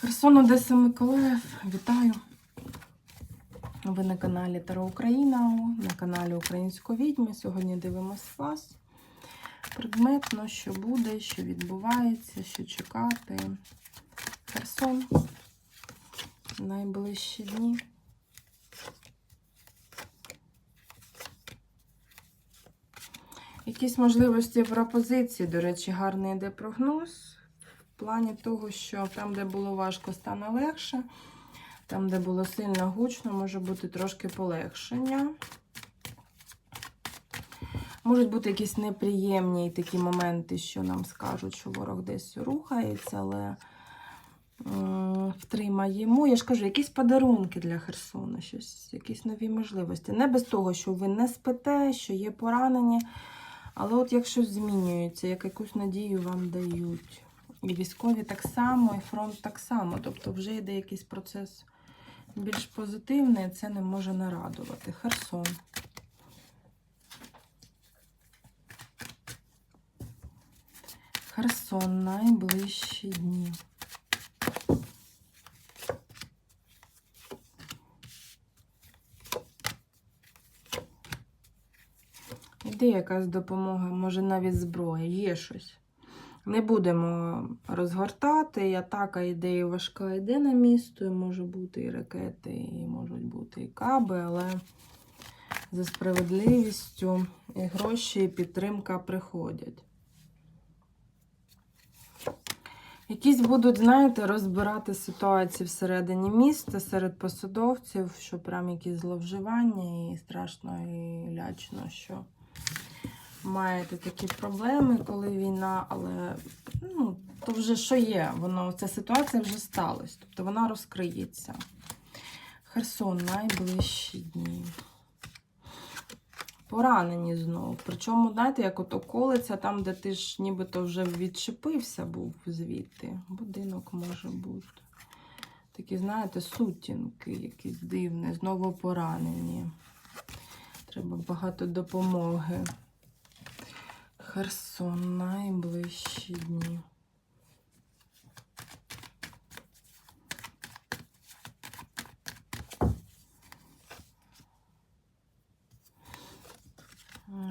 Херсон Одеса Миколаїв. Вітаю. Ви на каналі Таро Україна, на каналі Української відьми. Сьогодні дивимось вас. Предметно, що буде, що відбувається, що чекати. Херсон. Найближчі дні. Якісь можливості пропозиції, до речі, гарний йде прогноз. В плані того, що там, де було важко, стане легше. Там, де було сильно гучно, може бути трошки полегшення. Можуть бути якісь неприємні такі моменти, що нам скажуть, що ворог десь рухається, але втримаємо. Я ж кажу, якісь подарунки для Херсона, щось, якісь нові можливості. Не без того, що ви не спите, що є поранені. Але от як щось змінюється, як якусь надію вам дають. І військові так само, і фронт так само. Тобто вже йде якийсь процес більш позитивний, це не може нарадувати. Херсон. Херсон найближчі дні. Іде якась допомога, може навіть зброя, є щось. Не будемо розгортати. І атака йде і важка йде на місто, і може бути і ракети, і можуть бути і каби, але за справедливістю і гроші, і підтримка приходять. Якісь будуть, знаєте, розбирати ситуації всередині міста, серед посадовців, що прям якісь зловживання, і страшно і лячно, що маєте такі проблеми, коли війна, але ну, то вже що є, воно, ця ситуація вже сталася, тобто вона розкриється. Херсон найближчі дні. Поранені знову. Причому, знаєте, як ото колиться, там, де ти ж нібито вже відчепився був звідти. Будинок може бути. Такі, знаєте, сутінки якісь дивні, знову поранені. Треба багато допомоги. Херсон найближчі дні.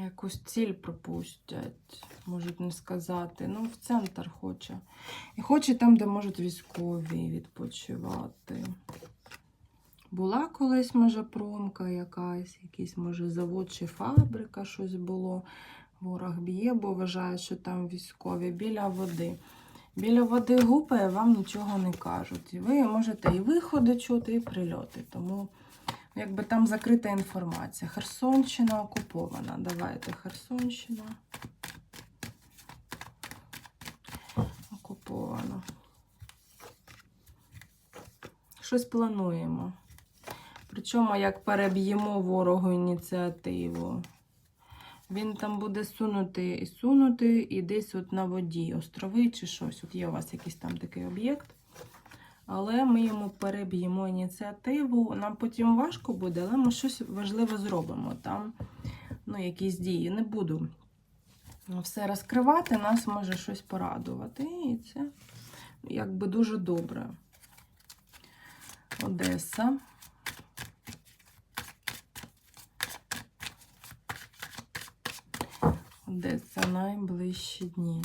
Якусь ціль пропустять, можуть не сказати. Ну, в центр хоче. І хоче там, де можуть військові відпочивати. Була колись, може, промка якась, якийсь, може, завод чи фабрика, щось було. Ворог б'є, бо вважає, що там військові біля води. Біля води гупає, вам нічого не кажуть. І ви можете і виходи чути, і прильоти. Тому якби там закрита інформація. Херсонщина окупована. Давайте Херсонщина. Окупована. Щось плануємо. Причому як переб'ємо ворогу ініціативу. Він там буде сунути і сунути, і десь от на воді, острови чи щось. От є у вас якийсь там такий об'єкт. Але ми йому переб'ємо ініціативу. Нам потім важко буде, але ми щось важливе зробимо. Там ну, якісь дії. Не буду все розкривати, нас може щось порадувати. І це якби дуже добре. Одеса. Одеса найближчі дні.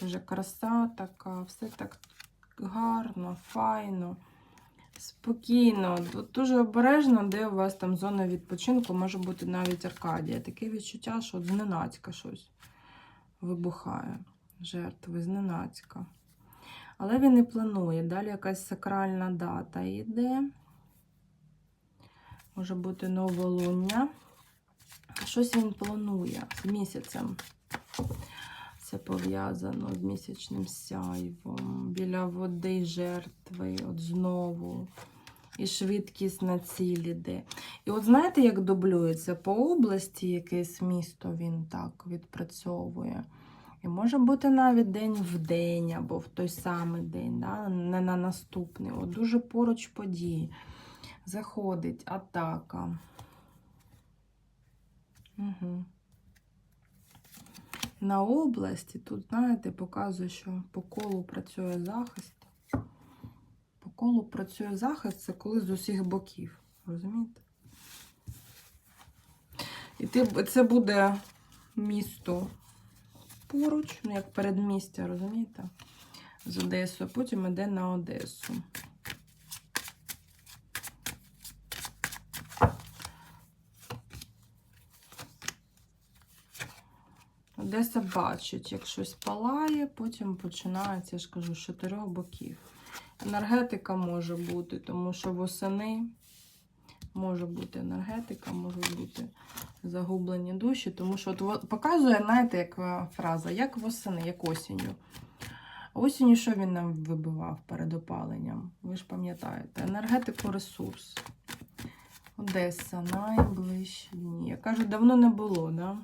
Дуже краса така, все так гарно, файно, спокійно. Дуже обережно, де у вас там зона відпочинку, може бути навіть Аркадія. Таке відчуття, що зненацька щось вибухає. Жертви зненацька. Але він і планує. Далі якась сакральна дата йде. Може бути новолуння. Щось він планує з місяцем. Це пов'язано з місячним сяйвом, біля води жертви, от знову. І швидкість на ціль іде. І от знаєте, як дублюється? По області якесь місто він так відпрацьовує. І може бути навіть день в день, або в той самий день, да? не на наступний. От Дуже поруч події. Заходить атака. Угу. на області. Тут, знаєте, показує, що по колу працює захист. По колу працює захист, це коли з усіх боків. Розумієте? І ти, це буде місто поруч, ну як передмістя, розумієте? З Одесою, потім йде на Одесу. Одеса бачить, як щось палає, потім починається, я ж кажу, з чотирьох боків. Енергетика може бути, тому що восени може бути енергетика, можуть бути загублені душі, тому що от показує, знаєте, як е, фраза, як восени, як осінню. Осінню що він нам вибивав перед опаленням? Ви ж пам'ятаєте, енергетику ресурс. Одеса, найближчі дні. Я кажу, давно не було, да?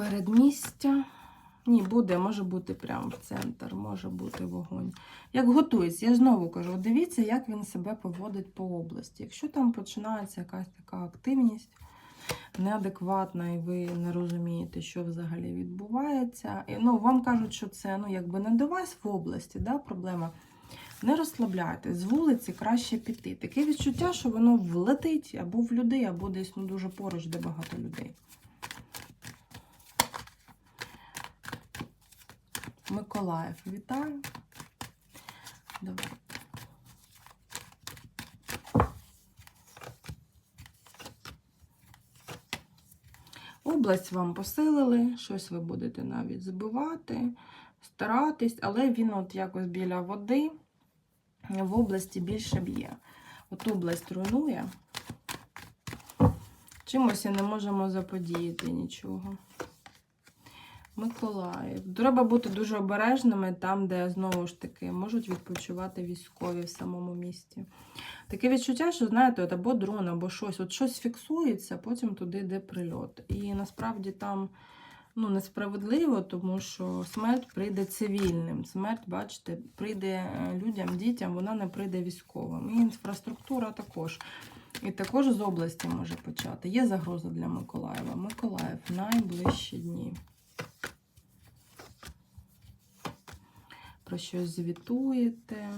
Передмістя. Ні, буде, може бути прямо в центр, може бути вогонь. Як готується, я знову кажу, дивіться, як він себе поводить по області. Якщо там починається якась така активність неадекватна, і ви не розумієте, що взагалі відбувається. І, ну, вам кажуть, що це ну, якби не до вас в області, да, проблема. Не розслабляйтесь, з вулиці краще піти. Таке відчуття, що воно влетить або в людей, або десь ну, дуже поруч, де багато людей. Миколаїв, вітаю. Давай. Область вам посилили, щось ви будете навіть збивати, старатись, але він от якось біля води в області більше б'є. От область руйнує. Чимось і не можемо заподіяти нічого. Миколаїв. Треба бути дуже обережними там, де знову ж таки можуть відпочивати військові в самому місті. Таке відчуття, що знаєте, от або дрон, або щось, от щось фіксується, потім туди йде прильот. І насправді там ну, несправедливо, тому що смерть прийде цивільним. Смерть, бачите, прийде е, людям, дітям, вона не прийде військовим. І інфраструктура також. І також з області може почати. Є загроза для Миколаєва. Миколаїв найближчі дні. Про щось звітуєте.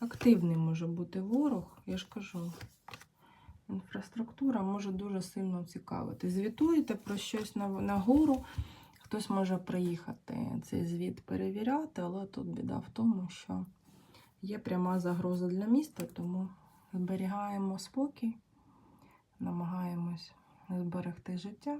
Активний може бути ворог, я ж кажу. Інфраструктура може дуже сильно цікавити. Звітуєте про щось на, гору, хтось може приїхати цей звіт перевіряти, але тут біда в тому, що є пряма загроза для міста, тому зберігаємо спокій, намагаємось зберегти життя.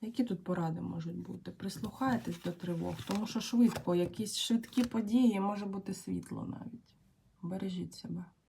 Які тут поради можуть бути? Прислухайтесь до тривог, тому що швидко, якісь швидкі події, може бути світло навіть. Бережіть себе.